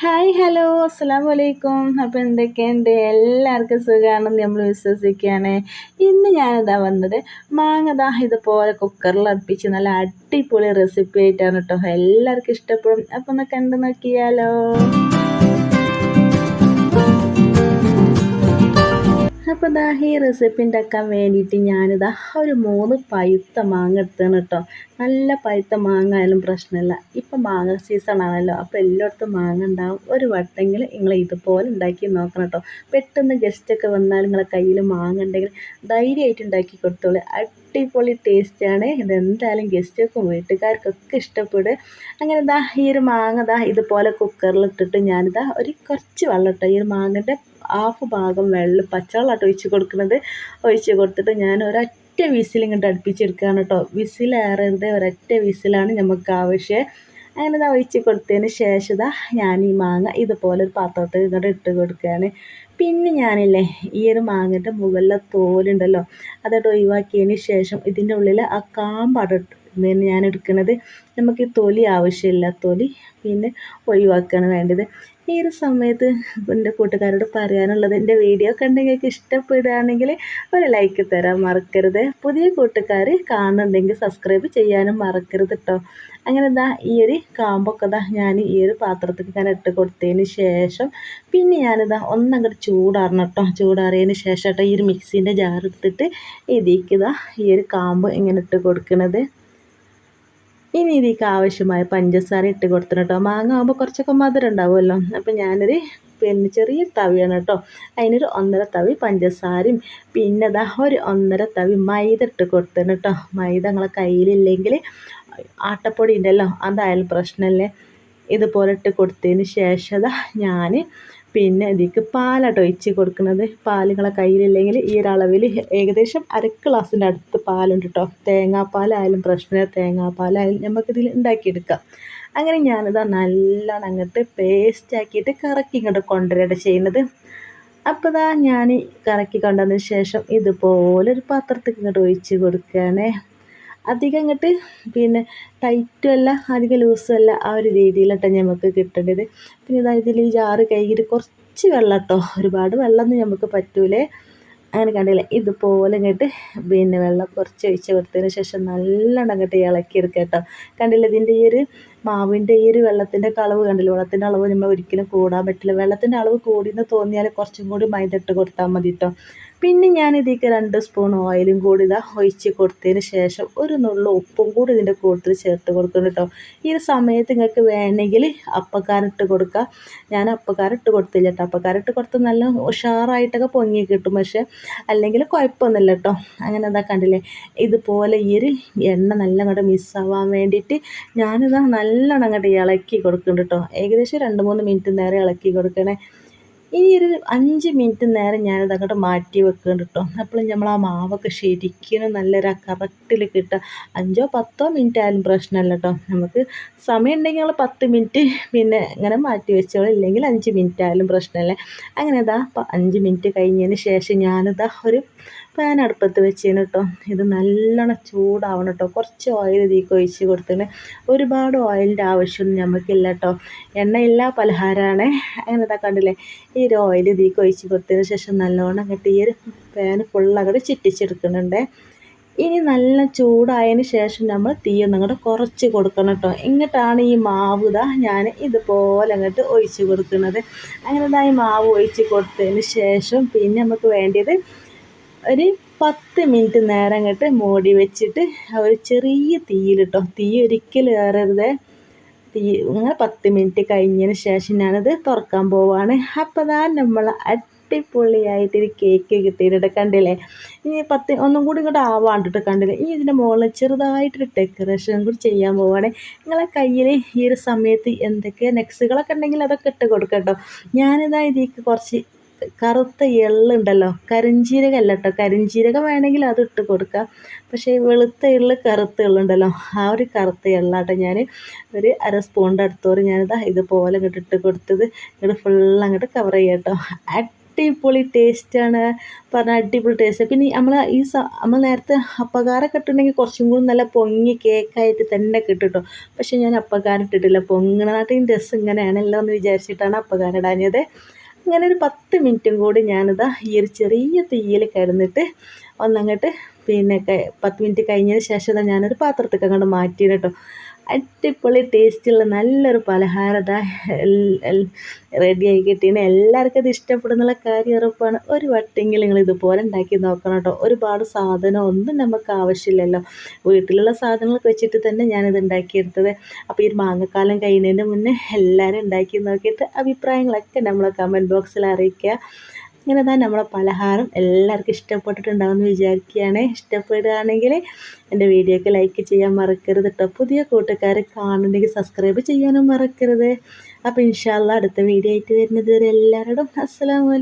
Hi hello. അസ്സാം വലൈക്കും അപ്പോൾ എന്തൊക്കെയുണ്ട്? എല്ലാവർക്കും സുഖമാണെന്ന് നമ്മൾ വിശ്വസിക്കുകയാണ്. ഇന്ന് ഞാനിതാ വന്നത് മാങ്ങതാ ഇതുപോലെ കുക്കറിൽ അടുപ്പിച്ച് നല്ല അടിപൊളി റെസിപ്പി ആയിട്ടാണ് കേട്ടോ എല്ലാവർക്കും ഇഷ്ടപ്പെടും. അപ്പോൾ ഒന്ന് കണ്ടു നോക്കിയാലോ. അപ്പോൾ ദാ ഈ റെസിപ്പി ഉണ്ടാക്കാൻ വേണ്ടിയിട്ട് ഞാനിതാ ഒരു മൂന്ന് പഴുത്ത മാങ്ങ എടുത്താണ് കേട്ടോ നല്ല പഴുത്ത മാങ്ങ ആയാലും പ്രശ്നമില്ല. ഇപ്പം മാങ്ങ സീസൺ ആണല്ലോ. അപ്പോൾ എല്ലായിടത്തും മാങ്ങ ഉണ്ടാവും. ഒരു വട്ടെങ്കിൽ നിങ്ങൾ ഇതുപോലെ ഉണ്ടാക്കി നോക്കണം കേട്ടോ. പെട്ടെന്ന് ഗസ്റ്റൊക്കെ വന്നാൽ നിങ്ങളെ കയ്യിൽ മാങ്ങ ഉണ്ടെങ്കിൽ ധൈര്യമായിട്ട് ഉണ്ടാക്കി കൊടുത്തോളൂ. അടിപൊളി ടേസ്റ്റാണ് ഇതെന്തായാലും ഗസ്റ്റൊക്കെ വീട്ടുകാർക്കൊക്കെ ഇഷ്ടപ്പെടും. അങ്ങനെ ഇതാ ഈ ഒരു മാങ്ങ ഇതാ ഇതുപോലെ കുക്കറിലിട്ടിട്ട് ഞാനിതാ ഒരു കുറച്ച് വെള്ളം ഈ ഒരു മാങ്ങന്റെ ഹാഫ് ഭാഗം വെള്ളം പച്ചവെള്ളമാട്ടോ ഒഴിച്ച് കൊടുക്കുന്നത്. ഒഴിച്ച് കൊടുത്തിട്ട് ഞാൻ ഒരൊറ്റ വിസിൽ ഇങ്ങോട്ട് അടുപ്പിച്ചെടുക്കുകയാണ് കേട്ടോ. വിസിലേറരുത് ഒരൊറ്റ വിസിലാണ് നമുക്ക് ആവശ്യം അങ്ങനെ ഇതാ ഒഴിച്ച് കൊടുത്തതിന് ശേഷം ഞാൻ ഈ മാങ്ങ ഇതുപോലെ ഒരു പാത്രത്തിൽ ഇങ്ങോട്ട് ഇട്ട് കൊടുക്കുകയാണ്. പിന്നെ ഞാനില്ലേ ഈ ഒരു മാങ്ങന്റെ മുകളിലെ തോലുണ്ടല്ലോ അതോട്ട് ഒഴിവാക്കിയതിന് ശേഷം ഇതിന്റെ ഉള്ളിൽ ആ കാമ്പാട് ഞാൻ എടുക്കുന്നത്. നമുക്ക് തൊലി ആവശ്യമില്ല തൊലി പിന്നെ ഒഴിവാക്കുകയാണ് വേണ്ടത്. ഈ ഒരു സമയത്ത് എന്റെ കൂട്ടുകാരോട് പറയാനുള്ളത് എന്റെ വീഡിയോ കണ്ടെങ്കിൽ ഇഷ്ടപ്പെടുകയാണെങ്കിൽ ഒരു ലൈക്ക് തരാൻ മറക്കരുത്. പുതിയ കൂട്ടുകാർ കാണുന്നുണ്ടെങ്കിൽ സബ്സ്ക്രൈബ് ചെയ്യാനും മറക്കരുത് കേട്ടോ അങ്ങനെ എന്താ ഈ ഒരു കാമ്പൊക്കെ ഇതാ ഞാൻ ഈ ഒരു പാത്രത്തിൽ ഞാൻ ഇട്ട് കൊടുത്തതിന് ശേഷം പിന്നെ ഞാനിതാ ഒന്നങ്ങോട്ട് ചൂടാറണം കേട്ടോ ചൂടാറിയതിന് ശേഷം കേട്ടോ ഈ ഒരു മിക്സീന്റെ ജാർ എടുത്തിട്ട് ഇതിലേക്ക് ഇതാ ഈ ഒരു കാമ്പ് ഇങ്ങനെ ഇട്ട് കൊടുക്കുന്നത് ഇനി ഇതിലേക്ക് ആവശ്യമായ പഞ്ചസാര ഇട്ട് കൊടുത്തിട്ട് കേട്ടോ മാങ്ങ ആകുമ്പോൾ കുറച്ചൊക്കെ മധുരം ഉണ്ടാവുമല്ലോ. അപ്പം ഞാനൊരു പിന്നെ ചെറിയ തവിയാണ് കേട്ടോ അതിനൊരു ഒന്നര തവി പഞ്ചസാരയും പിന്നെ ദാ ഒരു ഒന്നര തവി മൈദ ഇട്ട് കൊടുത്തിട്ട് കേട്ടോ മൈദ നിങ്ങളെ കയ്യിലില്ലെങ്കിൽ ആട്ടപ്പൊടി ഉണ്ടല്ലോ അതായാലും പ്രശ്നമല്ലേ ഇതുപോലെ ഇട്ട് കൊടുത്തതിന് ശേഷം ഞാൻ പിന്നെ ഇതിക്ക് പാലാട്ടോ ഒഴിച്ച് കൊടുക്കുന്നത്. പാൽ നിങ്ങളെ കയ്യിലില്ലെങ്കിൽ ഈ ഒരളവിൽ ഏകദേശം അര ഗ്ലാസിന്റെ അടുത്ത് പാലുണ്ട് കേട്ടോ തേങ്ങാപ്പാലായാലും പ്രശ്നമില്ല. തേങ്ങാപ്പാലായാലും നമുക്കിതിൽ ഉണ്ടാക്കിയെടുക്കാം. അങ്ങനെ ഞാനിതാ നല്ലോണം അങ്ങോട്ട് പേസ്റ്റാക്കിയിട്ട് കറക്കി ഇങ്ങോട്ട് കൊണ്ടുവരികയാണ് ചെയ്യുന്നത്. അപ്പോൾ ഇതാ ഞാൻ കറക്കി കൊണ്ടുവന്നതിന് ശേഷം ഇതുപോലെ ഒരു പാത്രത്തിൽ ഇങ്ങോട്ട് ഒഴിച്ച് കൊടുക്കുകയാണേ. അധികം ഇങ്ങോട്ട് പിന്നെ ടൈറ്റും അല്ല അധികം ലൂസും അല്ല ആ ഒരു രീതിയിലട്ടോ നമുക്ക് കിട്ടേണ്ടത് പിന്നെ ഇതാ ഇതിൽ ഈ ജാറ് കഴുകിയിട്ട് കുറച്ച് വെള്ളം കേട്ടോ ഒരുപാട് വെള്ളമൊന്നും നമുക്ക് പറ്റൂലേ. അങ്ങനെ കണ്ടില്ല? ഇതുപോലെ ഇങ്ങോട്ട് പിന്നെ വെള്ളം കുറച്ച് ഒഴിച്ച് കൊടുത്തതിന് ശേഷം നല്ലോണം അങ്ങോട്ട് ഇളക്കിയെടുക്കുക കേട്ടോ കണ്ടില്ല ഇതിന്റെ ഈ ഒരു മാവിന്റെ ഈ ഒരു വെള്ളത്തിന്റെ അളവ് കണ്ടില്ല? വെള്ളത്തിന്റെ അളവ് നമ്മൾ ഒരിക്കലും കൂടാൻ പറ്റില്ല. വെള്ളത്തിന്റെ അളവ് കൂടിയെന്ന് തോന്നിയാൽ കുറച്ചും കൂടി മൈദ ഇട്ട് കൊടുത്താൽ മതി കേട്ടോ പിന്നെ ഞാൻ ഇതിലേക്ക് രണ്ട് സ്പൂൺ ഓയിലും കൂടി ഇതാ ഒഴിച്ച് കൊടുത്തതിന് ശേഷം ഒരു നുള്ളു ഉപ്പും കൂടി ഇതിന്റെ കൂട്ടത്തിൽ ചേർത്ത് കൊടുക്കണം കേട്ടോ. ഈ ഒരു സമയത്ത് നിങ്ങൾക്ക് വേണമെങ്കിൽ അപ്പക്കാരിട്ട് കൊടുക്കുക ഞാൻ അപ്പക്കാരിട്ട് കൊടുത്തില്ല കേട്ടോ. അപ്പക്കാരിട്ട് കൊടുത്ത് നല്ല ഉഷാറായിട്ടൊക്കെ പൊങ്ങി കിട്ടും പക്ഷേ അല്ലെങ്കിൽ കുഴപ്പമൊന്നുമില്ല കേട്ടോ. അങ്ങനെ എന്താ കണ്ടില്ലേ? ഇതുപോലെ ഈ ഒരു എണ്ണ നല്ല അങ്ങോട്ട് മിസ്സാവാൻ വേണ്ടിയിട്ട് ഞാനിതാ നല്ലോണം അങ്ങോട്ട് ഇളക്കി കൊടുക്കുന്നുണ്ട് കേട്ടോ. ഏകദേശം രണ്ട് മൂന്ന് മിനിറ്റ് നേരെ ഇളക്കി കൊടുക്കണേ. ഈ ഒരു അഞ്ച് മിനിറ്റ് നേരം ഞാനത് അങ്ങോട്ട് മാറ്റി വെക്കുന്നുണ്ട് കേട്ടോ അപ്പോൾ നമ്മൾ ആ മാവൊക്കെ ശരിക്കും നല്ലൊരു കറക്റ്റിൽ കിട്ടുക അഞ്ചോ പത്തോ മിനിറ്റ് ആയാലും പ്രശ്നമല്ല കേട്ടോ നമുക്ക് സമയം ഉണ്ടെങ്കിൽ ഞങ്ങൾ പത്ത് മിനിറ്റ് പിന്നെ ഇങ്ങനെ മാറ്റി വെച്ചോളൂ. ഇല്ലെങ്കിൽ അഞ്ച് മിനിറ്റ് ആയാലും പ്രശ്നമല്ലേ അങ്ങനെ ഇതാ അഞ്ച് മിനിറ്റ് കഴിഞ്ഞതിന് ശേഷം ഞാനിതാ ഒരു പാൻ അടുപ്പത്ത് വെച്ചേന് കേട്ടോ ഇത് നല്ലോണം ചൂടാവണം കേട്ടോ കുറച്ച് ഓയിൽ ഇതിലേക്ക് ഒഴിച്ച് കൊടുത്തിന്. ഒരുപാട് ഓയിലിന്റെ ആവശ്യമൊന്നും നമുക്കില്ല കേട്ടോ എണ്ണയില്ല പലഹാരമാണ് അങ്ങനെ ഇതാ കണ്ടില്ലേ? ഈ ഒരു ഓയിൽ ഇതിലേക്ക് ഒഴിച്ച് കൊടുത്തതിന് ശേഷം നല്ലോണം അങ്ങോട്ട് ഈ ഒരു പാൻ ഫുള്ളങ്ങോട്ട് ചിറ്റിച്ചെടുക്കുന്നുണ്ട്. ഇനി നല്ല ചൂടായതിന് ശേഷം നമ്മൾ തീയൊന്നും അങ്ങോട്ട് കുറച്ച് കൊടുക്കണം കേട്ടോ ഇങ്ങോട്ടാണ് ഈ മാവ് ഇതാ ഞാൻ ഇതുപോലെ അങ്ങോട്ട് ഒഴിച്ച് കൊടുക്കുന്നത്. അങ്ങനെ ഈ മാവ് ഒഴിച്ച് കൊടുത്തതിന് ശേഷം പിന്നെ നമുക്ക് വേണ്ടത് ഒരു പത്ത് മിനിറ്റ് നേരം അങ്ങോട്ട് മൂടി വെച്ചിട്ട് ഒരു ചെറിയ തീയിലിട്ടോ തീ ഒരിക്കലും ഏറരുത്. തീ അങ്ങനെ പത്ത് മിനിറ്റ് കഴിഞ്ഞതിന് ശേഷം ഞാനത് തുറക്കാൻ പോവാണ്. അപ്പോൾ അതാ നമ്മൾ അടിപൊളിയായിട്ടൊരു കേക്ക് കിട്ടിയിട്ട് കണ്ടില്ലേ? ഇനി പത്ത് ഒന്നും കൂടി ഇങ്ങോട്ട് ആവാണ്ടിട്ട് കണ്ടില്ലേ? ഇനി ഇതിന്റെ മുകളിൽ ചെറുതായിട്ടൊരു ഡെക്കറേഷൻ കൂടി ചെയ്യാൻ പോവാണ്. നിങ്ങളെ കയ്യിൽ ഈ ഒരു സമയത്ത് എന്തൊക്കെ നെക്സുകളൊക്കെ ഉണ്ടെങ്കിൽ അതൊക്കെ ഇട്ട് കൊടുക്കട്ടോ ഞാനിതാ ഇതിക്ക് കുറച്ച് കറുത്ത എള്ളുണ്ടല്ലോ. കരിഞ്ജീരകമല്ല കേട്ടോ കരിഞ്ജീരകം വേണമെങ്കിൽ അത് ഇട്ട് കൊടുക്കാം. പക്ഷേ വെളുത്ത എള്ള് കറുത്ത എള്ളുണ്ടല്ലോ. ആ ഒരു കറുത്ത എള്ളാട്ടോ ഞാൻ ഒരു അര സ്പൂണിന്റെ അടുത്തോറ് ഞാനിതാ ഇതുപോലെ ഇങ്ങോട്ട് ഇട്ട് കൊടുത്തത്. ഇങ്ങോട്ട് ഫുൾ അങ്ങോട്ട് കവർ ചെയ്യാം കേട്ടോ. അടിപൊളി ടേസ്റ്റാണ് പറഞ്ഞാൽ അടിപൊളി ടേസ്റ്റ് പിന്നെ നമ്മൾ ഈ നമ്മൾ നേരത്തെ അപ്പകാരൊക്കെ കിട്ടുന്നുണ്ടെങ്കിൽ കുറച്ചും കൂടി നല്ല പൊങ്ങി കേക്കായിട്ട് തന്നെ കേട്ടോ പക്ഷേ ഞാൻ അപ്പകാരം ഇട്ടിട്ടില്ല. പൊങ്ങണ നാട്ടിൽ രസം ഇങ്ങനെയാണല്ലോ എന്ന് വിചാരിച്ചിട്ടാണ് അപ്പകാരം ഇടാഞ്ഞത്. അങ്ങനെ ഒരു പത്ത് മിനിറ്റും കൂടി ഞാനിതാ ഈ ഒരു ചെറിയ തീയിൽ കിടന്നിട്ട് ഒന്നങ്ങോട്ട് പിന്നെ പത്ത് മിനിറ്റ് കഴിഞ്ഞതിന് ശേഷം ഞാനൊരു പാത്രത്തേക്ക് അങ്ങോട്ട് മാറ്റിയിട്ടോ അടിപൊളി ടേസ്റ്റുള്ള നല്ലൊരു പലഹാരം ഇതാ റെഡിയായി കിട്ടിയാണ് എല്ലാവർക്കും ഇത് ഇഷ്ടപ്പെടുന്നുള്ള കാര്യം ഉറപ്പാണ്. ഒരു വട്ടെങ്കിലും നിങ്ങൾ ഇതുപോലെ ഉണ്ടാക്കി നോക്കണം കേട്ടോ. ഒരുപാട് സാധനം ഒന്നും നമുക്ക് ആവശ്യമില്ലല്ലോ. വീട്ടിലുള്ള സാധനങ്ങളൊക്കെ വെച്ചിട്ട് തന്നെ ഞാനിത് ഉണ്ടാക്കിയെടുത്തത്. അപ്പോൾ ഈ മാങ്ങക്കാലം കഴിയുന്നതിന് മുന്നേ എല്ലാവരും ഉണ്ടാക്കി നോക്കിയിട്ട് അഭിപ്രായങ്ങളൊക്കെ നമ്മളെ കമന്റ് ബോക്സിൽ അറിയിക്കുക. ഇങ്ങനെ തന്നെ നമ്മളെ പലഹാരം എല്ലാവർക്കും ഇഷ്ടപ്പെട്ടിട്ടുണ്ടാവുമെന്ന് വിചാരിക്കുകയാണ്. ഇഷ്ടപ്പെടുകയാണെങ്കിൽ എന്റെ വീഡിയോക്ക് ലൈക്ക് ചെയ്യാൻ മറക്കരുത് കേട്ടോ പുതിയ കൂട്ടുകാരെ കാണുന്നുണ്ടെങ്കിൽ സബ്സ്ക്രൈബ് ചെയ്യാനും മറക്കരുത്. അപ്പോൾ ഇൻഷാല്ല അടുത്ത വീഡിയോ ആയിട്ട് വരുന്നത് വരെ എല്ലാവരോടും അസ്സലാമു